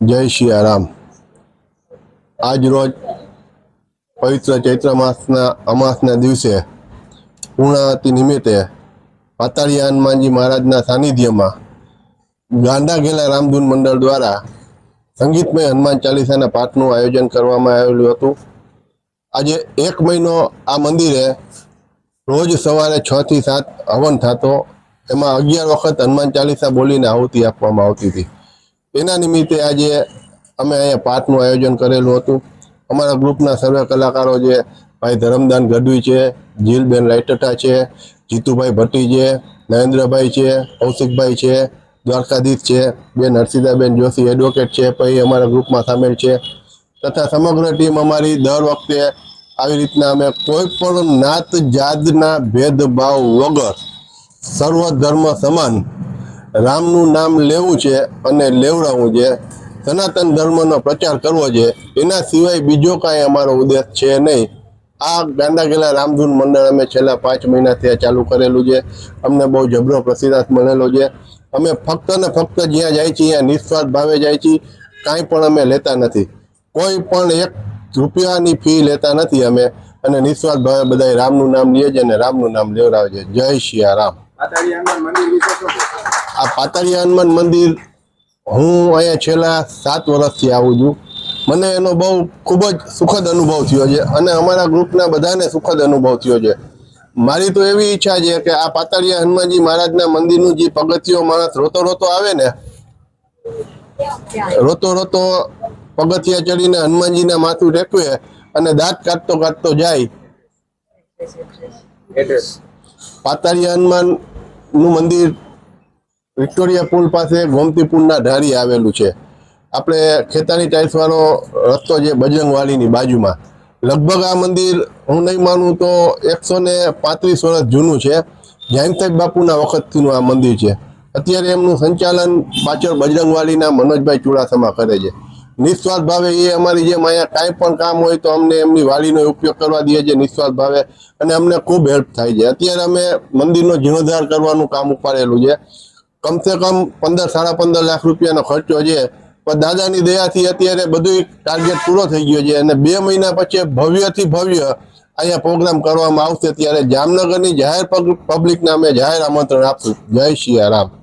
જય સિયારામ આજ રોજ પવિત્ર ચૈત્ર માસના અમાસના દિવસે પૂર્ણાવતી નિમિત્તે પાતાળી હનુમાનજી મહારાજના સાનિધ્યમાં ગાંડા ઘેલા રામધૂન મંડળ દ્વારા સંગીતમય હનુમાન ચાલીસાના પાઠનું આયોજન કરવામાં આવેલું હતું. આજે એક મહિનો આ મંદિરે રોજ સવારે છ થી સાત હવન થતો, એમાં અગિયાર વખત હનુમાન ચાલીસા બોલીને આહુતિ આપવામાં આવતી હતી. એના નિમિત્તે આજે અમે અહીંયા પાઠનું આયોજન કરેલું હતું. અમારા ગ્રુપના સર્વે કલાકારો છે ભાઈ ધરમદાન ગઢવી છે, જીલબેન રાયટટા છે, જીતુભાઈ ભટ્ટી છે, નરેન્દ્રભાઈ છે, કૌશિકભાઈ છે, દ્વારકાધીશ છે બેન હર્ષિદાબેન જોશી એડવોકેટ છે, પછી અમારા ગ્રુપમાં સામેલ છે. તથા સમગ્ર ટીમ અમારી દર વખતે આવી રીતના અમે કોઈ પણ નાત જાતના ભેદભાવ વગર સર્વ ધર્મ સમાન રામનું નામ લેવું છે અને લેવડાવવું છે. સનાતન ધર્મનો પ્રચાર કરવો છે. એના સિવાય બીજો કાંઈ અમારો ઉદ્દેશ છે નહીં. આ ગાંડાગેલા રામધૂન મંડળ અમે છેલ્લા પાંચ મહિનાથી આ ચાલુ કરેલું છે. અમને બહુ જબરો પ્રતિસાદ મળેલો છે. અમે ફક્ત ને ફક્ત જ્યાં જાય છીએ, ત્યાં નિસ્વાર્થ ભાવે જાય છીએ. કાંઈ પણ અમે લેતા નથી. કોઈ પણ એક રૂપિયાની ફી લેતા નથી અમે. અને નિસ્વાર્થ ભાવે બધા રામનું નામ લે છે અને રામનું નામ લેવડાવે છે. જય સિયારામ પાતાળી આ પાતાળિયા હનુમાન મંદિર હું અહીંયા છેલ્લા સાત વર્ષથી આવું છું. મને એનો બહુ ખૂબ જ સુખદ અનુભવ થયો છે અને અમારા ગ્રુપના બધાને સુખદ અનુભવ થયો છે. મારી તો એવી ઈચ્છા છે કે આ પાતળિયા હનુમાનજી મહારાજના મંદિરનું જે પગથિયો માણસ રોતો રોતો આવે ને રોતો રોતો પગથિયા ચડીને હનુમાનજીના માથું ટેકવે અને દાંત કાઢતો કાઢતો જાય. પાતાળિયા હનુમાન નું મંદિર વિક્ટોરિયા પુલ પાસે ગોમતી પુલના ઢાળી આવેલું છે. આપણે ખેતાની ટાઇલ્સવાળો રસ્તો છે બજરંગવાળીની બાજુમાં. લગભગ આ મંદિર હું નહીં માનું તો એકસો ને પાંત્રીસ વર્ષ જૂનું છે. જૈન સાહેબ બાપુના વખતથીનું આ મંદિર છે. અત્યારે એમનું સંચાલન પાછળ બજરંગવાળીના મનોજભાઈ ચુડાસમા કરે છે. નિસ્વાર્થ ભાવે એ અમારી જેમ અહીંયા કાંઈ પણ કામ હોય તો અમને એમની વાડીનો ઉપયોગ કરવા દે છે નિસ્વાર્થ ભાવે. અને અમને ખૂબ હેલ્પ થાય છે. અત્યારે અમે મંદિરનો જીર્ણોદ્ધાર કરવાનું કામ ઉપાડેલું છે. કમસે કમ પંદર, સાડા પંદર લાખ રૂપિયાનો ખર્ચો છે. પણ દાદાની દયાથી અત્યારે બધું ટાર્ગેટ પૂરો થઈ ગયો છે. અને બે મહિના પછી ભવ્યથી ભવ્ય અહીંયા પ્રોગ્રામ કરવામાં આવશે. ત્યારે જામનગરની જાહેર પબ્લિકને અમે જાહેર આમંત્રણ આપશું. જય સિયારામ